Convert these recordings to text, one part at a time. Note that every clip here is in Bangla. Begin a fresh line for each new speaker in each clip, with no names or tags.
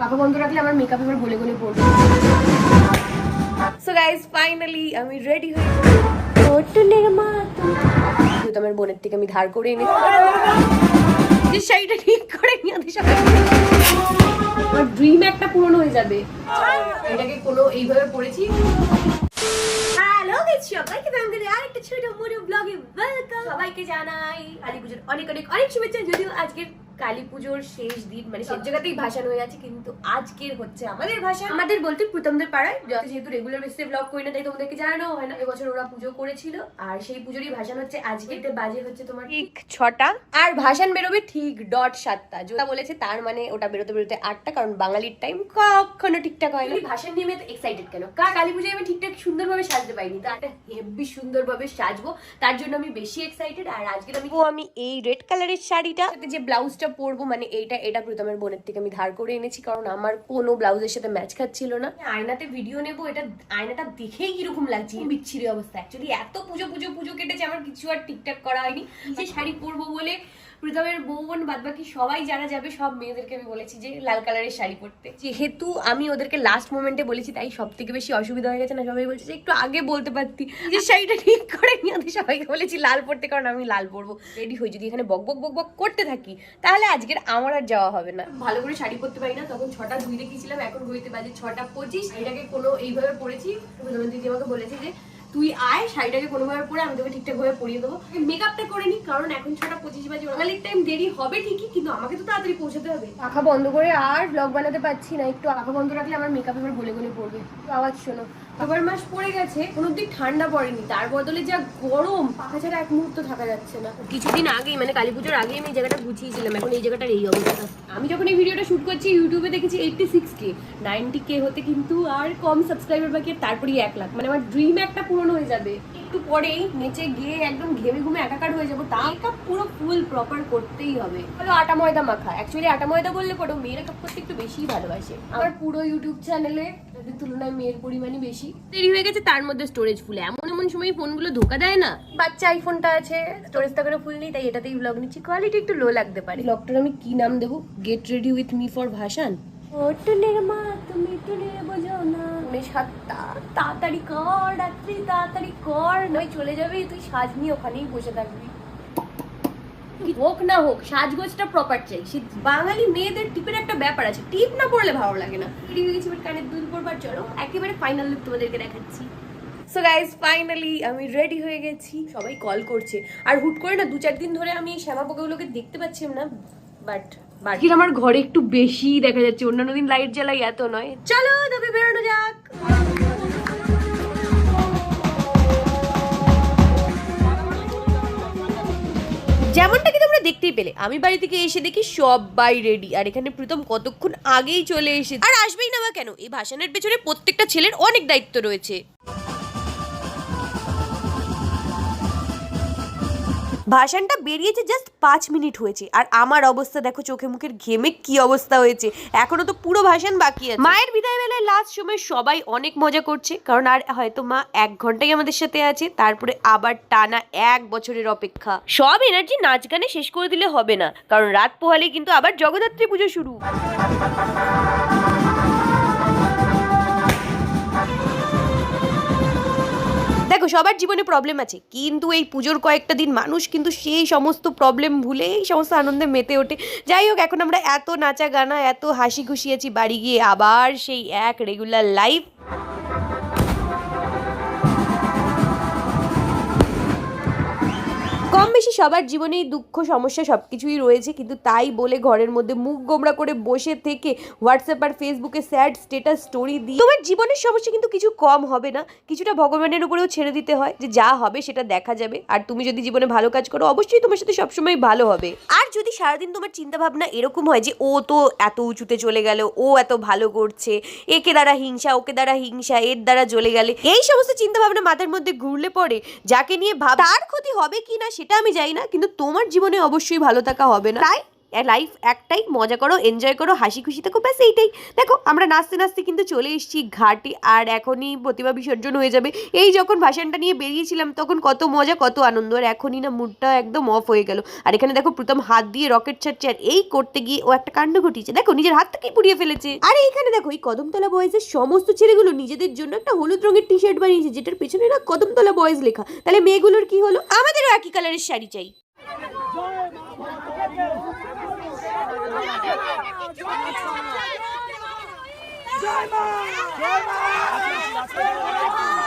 পাখা বন্ধ রাখলে আমার মেকআপ এবার গলে গলে পড়বে। সো গাইস ফাইনালি আমি রেডি হয়ে তুমি আমার বোনের থেকে আমি ধার করে এনে যে শাড়িটা ঠিক করে নিয়ে আমার ড্রিম একটা পূরণ হয়ে যাবে। এটাকে কোনো এইভাবে পড়েছি সবাইকে ফ্যামিলি আরেকটা ছোট মোটো ব্লগে ওয়েলকাম সবাইকে জানাই কালী পুজোর অনেক অনেক অনেক শুভেচ্ছা। যদিও আজকের কালী পুজোর শেষ দিন মানে সব জায়গাতেই ভাসান হয়ে আছে কিন্তু আজকের হচ্ছে আমাদের ভাষা। আমাদের বলতে প্রথমদের পাড়ায় যেহেতু রেগুলার বেসিসে ব্লগ করি না তাই তোমাদেরকে জানানো হয় না। এবছর ওরা পুজো করেছিল আর সেই পুজোরই ভাসান হচ্ছে আজকে। এতে বাজে হচ্ছে তোমার ঠিক ছটা। আর ভাসান বেরোবে ঠিক ডট সাতটা। যেটা বলেছে তার মানে ওটা বেরোতে বেরোতে আটটা কারণ বাঙালির টাইম কখনো ঠিকঠাক হয় না। ভাসান নিয়ে আমি এক্সাইটেড কেন? কার কালী পুজোয় আমি ঠিকঠাক সুন্দরভাবে সাজতে পারিনি তো একটা হেভি সুন্দরভাবে সাজবো তার জন্য আমি বেশি এক্সাইটেড আর আজকে আমি ও আমি এই রেড কালারের শাড়িটা যে ব্লাউজটা পরবো মানে এইটা এটা প্রথমের বোনের থেকে আমি ধার করে এনেছি কারণ আমার কোনো ব্লাউজের সাথে ম্যাচ খাচ্ছিল না। আয়নাতে ভিডিও নেব এটা আয়নাটা দেখেই কীরকম লাগছে বিচ্ছিরি অবস্থা। অ্যাকচুয়ালি এত পুজো পুজো পুজো কেটেছে আমার কিছু আর ঠিকঠাক করা হয়নি। যে শাড়ি পরবো বলে প্রীতমের বোন বাদ বাকি সবাই যারা যাবে সব মেয়েদেরকে আমি বলেছি যে লাল কালারের শাড়ি পরতে। যেহেতু আমি ওদেরকে লাস্ট মোমেন্টে বলেছি তাই সব থেকে বেশি অসুবিধা হয়ে গেছে না সবাই বলছে যে একটু আগে বলতে পারতি। যে শাড়িটা ঠিক করে নিয়ে সবাইকে বলেছি লাল পরতে কারণ আমি লাল পরবো। রেডি হই যদি এখানে বক বক বক বক করতে থাকি তাহলে আজকের আমার আর যাওয়া হবে না। ভালো করে শাড়ি পরতে পারি না, তখন ছটা দুই রেখেছিলাম, এখন হইতে বাজে ছটা পঁচিশ, এটাকে কোনো এইভাবে পড়েছি দিদি আমাকে বলেছে যে তুই আয় শাড়িটাকে কোনোভাবে পরে আমি তোকে ঠিকঠাক ভাবে পরিয়ে দেবো। মেকআপটা করে নি কারণ এখন ছটা পঁচিশ বাজে বাঙালির টাইম দেরি হবে ঠিকই কিন্তু আমাকে তো তাড়াতাড়ি পৌঁছাতে হবে। পাখা বন্ধ করে আর ব্লগ বানাতে পারছি না একটু পাখা বন্ধ রাখলে আমার মেকআপ এবার গলে গলে পড়বে। আওয়াজ শোনো। অক্টোবর মাস পড়ে গেছে কোনো দিক ঠান্ডা পড়েনি তার বদলে যা গরম পাখা ছাড়া এক মুহূর্ত থাকা যাচ্ছে না। কিছুদিন আগেই মানে কালী পুজোর আগেই আমি এই জায়গাটা গুছিয়েছিলাম এখন এই জায়গাটার এই অবস্থা। আমি যখন এই ভিডিওটা শুট করছি ইউটিউবে দেখেছি eighty six K ninety K হতে কিন্তু আর কম সাবস্ক্রাইবার বাকি তারপরেই এক লাখ। মানে আমার ড্রিম একটা পূরণ হয়ে যাবে। একটু পরেই নেচে গিয়ে একদম ঘেমে ঘুমে একাকার হয়ে যাব। তা মেকআপ পুরো ফুল প্রপার করতেই হবে। হলো আটা ময়দা মাখা। অ্যাকচুয়ালি আটা ময়দা বললে পরেও মেয়েরা কাপ করতে একটু বেশিই ভালোবাসে। আমার পুরো ইউটিউব চ্যানেলে তাদের তুলনায় মেয়ের পরিমাণই বেশি। দেরি হয়ে গেছে, তার মধ্যে স্টোরেজ ফুল এমন এমন সময় ফোনগুলো ধোকা দেয় না। বাচ্চা আইফোনটা আছে স্টোরেজটা করে ফুল নেই, তাই এটাতেই ব্লগ নিচ্ছি। কোয়ালিটি একটু লো লাগতে পারে। ব্লগটার আমি কি নাম দেবো? Get ready with me for ভাসান হোটেলের মা তুমি তো বোঝো না উনি সাতটা তাড়াতাড়ি কর, রাত্রি, তাড়াতাড়ি কর, নয় চলে যাবে, তুই সাজ নিয়ে ওখানেই বসে থাকবি। হোক না হোক, সাজগোজটা প্রপার চাই। সে বাঙালি মেয়েদের টিপের একটা ব্যাপার আছে, টিপ না পড়লে ভালো লাগে না। হয়ে গেছি কানের দুল পরবার, চলো, একেবারে ফাইনাল লুক তোমাদেরকে দেখাচ্ছি। সো গাইজ ফাইনালি আমি রেডি হয়ে গেছি, সবাই কল করছে। আর হুট করে না দু চার দিন ধরে আমি এই পোকাগুলোকে দেখতে পাচ্ছিলাম না বাট বাকির আমার ঘরে একটু বেশি দেখা যাচ্ছে। অন্যান্য দিন লাইট জ্বালাই এত নয়। চলো, তবে বেরোনো যাক। যেমনটা কি তোমরা দেখতেই পেলে, আমি বাড়ি থেকে এসে দেখি সবাই রেডি আর এখানে প্রথম কতক্ষণ আগেই চলে এসে আর আসবেই না বা কেন? এই ভাষণের পেছনে প্রত্যেকটা ছেলের অনেক দায়িত্ব রয়েছে। ভাষণটা বেরিয়েছে জাস্ট পাঁচ মিনিট হয়েছে। আর আমার অবস্থা দেখো, চোখে মুখের ঘেমে কি অবস্থা হয়েছে। এখনও তো পুরো ভাষণ বাকি আছে। মায়ের বিদায় বেলায় লাস্ট সময় সবাই অনেক মজা করছে, কারণ আর হয়তো মা এক ঘন্টাই আমাদের সাথে আছে, তারপরে আবার টানা এক বছরের অপেক্ষা। সব এনার্জি নাচ গানে শেষ করে দিলে হবে না, কারণ রাত পোহালে কিন্তু আবার জগদ্ধাত্রী পুজো শুরু। সবার জীবনে প্রবলেম আছে। কিন্তু এই পুজোর কয়েকটা দিন মানুষ কিন্তু সেই সমস্ত প্রবলেম ভুলে এই সমস্ত আনন্দে মেতে ওঠে। যাই হোক, এখন আমরা এত নাচা গানা এত হাসি খুশি আছি, বাড়ি গিয়ে আবার সেই এক রেগুলার লাইফ বেশি সবার জীবনেই দুঃখ, সমস্যা সব কিছুই রয়েছে, কিন্তু তাই বলে ঘরের মধ্যে মুখ গোমড়া করে বসে থেকে হোয়াটসঅ্যাপ আর ফেসবুকে স্যাড স্টেটাস স্টোরি দিয়ে তোমার জীবনের সমস্যা কিন্তু কিছু কম হবে না। কিছুটা ভগবানের উপরেও ছেড়ে দিতে হয় যে যা হবে সেটা দেখা যাবে। আর তুমি যদি জীবনে ভালো কাজ করো, অবশ্যই তোমার সাথে সবসময় ভালো হবে। আর যদি সারাদিন তোমার চিন্তা ভাবনা এরকম হয় যে, ও তো এত উঁচুতে চলে গেল, ও এত ভালো করছে, একে দ্বারা হিংসা, ওকে দ্বারা হিংসা, এর দ্বারা চলে গেলে, এই সমস্ত চিন্তা ভাবনা মাথার মধ্যে ঘুরলে পড়ে যাকে নিয়ে ভাব তার ক্ষতি হবে কি না সেটা আমি জানি না কিন্তু তোমার জীবনে অবশ্যই ভালো থাকা হবে না। তাই? লাইফ একটাই, মজা করো এনজয় করো, হাসি খুশি থাকো, ব্যাস এইটাই। দেখো, আমরা নাচতে নাচতে কিন্তু চলে এসেছি ঘাটে, আর এখনই প্রতিমা বিসর্জন হয়ে যাবে। এই যখন ভাসানটা নিয়ে বেরিয়েছিলাম, তখন কত মজা, কত আনন্দ, আর এখনই না মুডটা একদম অফ হয়ে গেল। আর এখানে দেখো প্রথম হাত দিয়ে রকেট ছাড়ছে, আর এই করতে গিয়ে ও একটা কাণ্ড ঘটিয়েছে। দেখো, নিজের হাতটাকেই পুড়িয়ে ফেলেছে। আর এইখানে দেখো, এই কদমতলা বয়েজের সমস্ত ছেলেগুলো নিজেদের জন্য একটা হলুদ রঙের টি শার্ট বানিয়েছে, যেটার পেছনে না কদমতলা বয়েজ লেখা। তাহলে মেয়েগুলোর কি হলো? আমাদেরও একই কালারের শাড়ি চাই। জয় মা! জয় মা!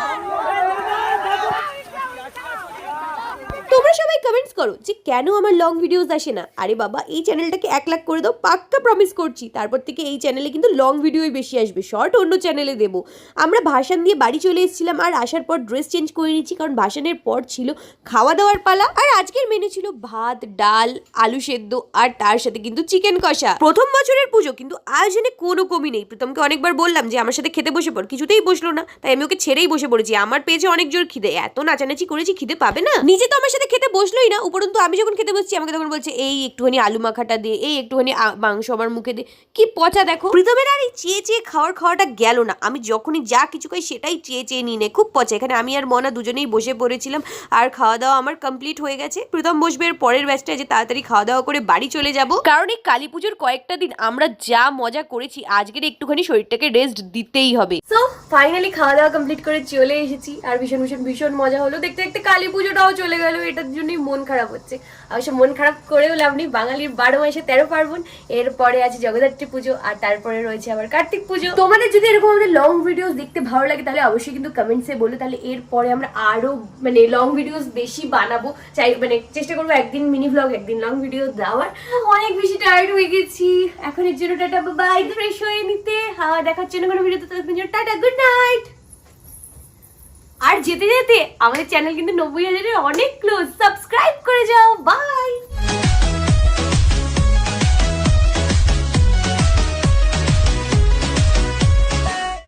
তোমরা সবাই কমেন্টস করো যে কেন আমার লং ভিডিওস আসে না। আরে বাবা, এই চ্যানেলটাকে এক লাখ করে দাও, পাক্কা প্রমিস করছি। তারপর থেকে এই চ্যানেলে কিন্তু লং ভিডিওই বেশি আসবে। শর্ট অন্য চ্যানেলে দেবো। আমরা ভাসান দিয়ে বাড়ি চলে এসেছিলাম আর আসার পর ড্রেস চেঞ্জ করে নিচ্ছি কারণ ভাসানের পর ছিল খাওয়া দাওয়ার পালা আর আজকের মেনু ছিল ভাত, ডাল, আলু সেদ্ধ আর তার সাথে কিন্তু চিকেন কষা। প্রথম বছরের পুজো, কিন্তু আয়োজনে কোনো কমি নেই। প্রথমকে অনেকবার বললাম যে আমার সাথে খেতে বসে পড়, কিছুতেই বসল না। তাই আমি ওকে ছেড়েই বসে পড়েছি। আমার পেয়েছে অনেক জোর খিদে। এত নাচানাচি করেছি, খিদে পাবে না? নিজে তো আমার সাথে বসলোই না উপরন্তু আমি যখন খেতে বসছি আমাকে তখন বলছে এই একটুখানি আলু মাখাটা দে এই একটুখানি মাংস আমার মুখে দে। কি পচা দেখো। প্রীতমের আর এই চেয়ে চেয়ে খাওয়ার খাওয়াটা গেল না। আমি যখনই যা কিছু খাই সেটাই চেয়ে চেয়ে নিয়ে নেয় খুব পচা। এখানে আমি আর মনা দুজনেই বসে পড়েছিলাম আর খাওয়া দাওয়া আমার কমপ্লিট হয়ে গেছে। প্রীতম বসবে এর পরের ব্যাচটা যে তাড়াতাড়ি খাওয়া দাওয়া করে বাড়ি চলে যাব। কারণ এই কালী পুজোর কয়েকটা দিন আমরা যা মজা করেছি আজকের একটুখানি শরীরটাকে রেস্ট দিতেই হবে। সো ফাইনালি খাওয়া দাওয়া কমপ্লিট করে চলে এসেছি আর ভীষণ ভীষণ ভীষণ মজা হলো। দেখতে দেখতে কালী পুজোটাও চলে গেল এটার জন্যই মন খারাপ হচ্ছে। অবশ্য মন খারাপ করেও লাভ নেই। বাঙালির বারো মাসে তেরো পার্বণ, এরপরে আছে জগদ্ধাত্রী পুজো, আর তারপরে রয়েছে আবার কার্তিক পুজো। তোমাদের যদি এরকম আমাদের লং ভিডিওস দেখতে ভালো লাগে, তাহলে অবশ্যই কিন্তু কমেন্টসে বলো। তাহলে এরপরে আমরা আরও মানে লং ভিডিওস বেশি বানাবো। চাই মানে চেষ্টা করব একদিন মিনি ব্লগ একদিন লং ভিডিও দেওয়ার। অনেক বেশি টায়ার্ড হয়ে গেছি। এখন এর জন্য টাটা বাই ফ্রেশ হয়ে নিতে হাওয়া দেখার জন্য কোনো ভিডিও তো টাটা গুড নাইট যেতে যেতে আমাদের চ্যানেল কিন্তু নব্বই হাজারের অনেক ক্লোজ সাবস্ক্রাইব করে যাও। বাই